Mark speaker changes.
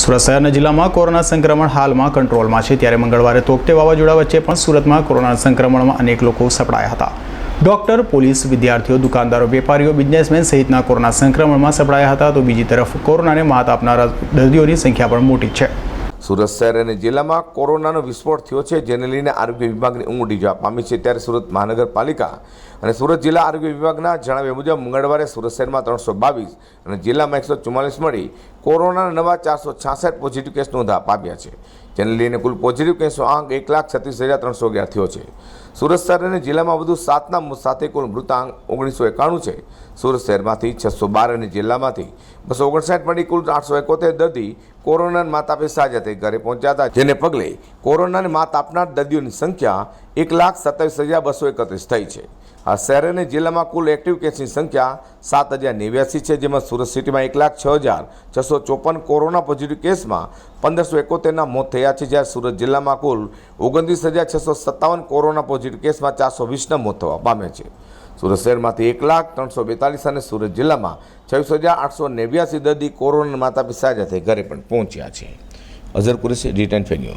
Speaker 1: સુરત શહેરના જિલ્લામાં કોરોના સંક્રમણ હાલમાં કંટ્રોલમાં છે. ત્યારે મંગળવારે તોકતે વાવાઝોડા વચ્ચે પણ સુરતમાં કોરોના સંક્રમણમાં અનેક લોકો સપડાયા હતા. ડોક્ટર, પોલીસ, વિદ્યાર્થીઓ, દુકાનદારો, વેપારીઓ, બિઝનેસમેન સહિતના કોરોના સંક્રમણમાં સપડાયા હતા. તો બીજી તરફ કોરોનાને માત આપનારા દર્દીઓની સંખ્યા પણ મોટી છે.
Speaker 2: સુરત શહેર અને જિલ્લામાં કોરોનાનો વિસ્ફોટ થયો છે, જેને લઈને આરોગ્ય વિભાગની ઊંઘ જવા પામી છે. ત્યારે સુરત મહાનગરપાલિકા અને સુરત જિલ્લા આરોગ્ય વિભાગના જણાવ્યા મુજબ, મંગળવારે સુરત શહેરમાં ત્રણસો બાવીસ અને જિલ્લામાં એકસો ચુમ્માલીસ મળી કોરોનાના નવા ચારસો છાસઠ પોઝિટિવ કેસ નોંધા પામ્યા છે. જેને લઈને કુલ પોઝિટિવ કેસનો આંક એક લાખ છત્રીસ હજાર ત્રણસો અગિયાર થયો છે. સુરત શહેર અને જિલ્લામાં વધુ સાતના સાથે કુલ મૃતાંક ઓગણીસો એકાણું છે. સુરત શહેરમાંથી છસો બાર અને જિલ્લામાંથી બસો ઓગણસાઠ મળી કુલ આઠસો એકોતેર દર્દી કોરોનાના માત આપી સાજા થઈ ઘરે પહોંચ્યા હતા, જેને પગલે કોરોનાને માત આપનાર દર્દીઓની સંખ્યા એક લાખ સત્તાવીસ હજાર બસો એકત્રીસ થઈ છે. આ શહેર અને જિલ્લામાં કુલ એક્ટિવ કેસની સંખ્યા સાત હજાર નેવ્યાસી છે, જેમાં સુરત સિટીમાં એક લાખ છ હજાર છસો ચોપન કોરોના પોઝિટિવ કેસમાં પંદરસો એકોતેરના મોત થયા છે, જ્યારે સુરત જિલ્લામાં કુલ ઓગણત્રીસ હજાર છસો સત્તાવન કોરોના પોઝિટિવ કેસમાં ચારસો વીસના મોત થવા પામ્યા છે. સુરત શહેરમાંથી એક લાખ ત્રણસો બેતાલીસ અને સુરત જિલ્લામાં છવ્વીસ હજાર આઠસો નેવ્યાસી દર્દી કોરોના માતા સાજા સાથે ઘરે પણ પહોંચ્યા છે. અઝર કુરેશી રિટર્ન ફેન્યુ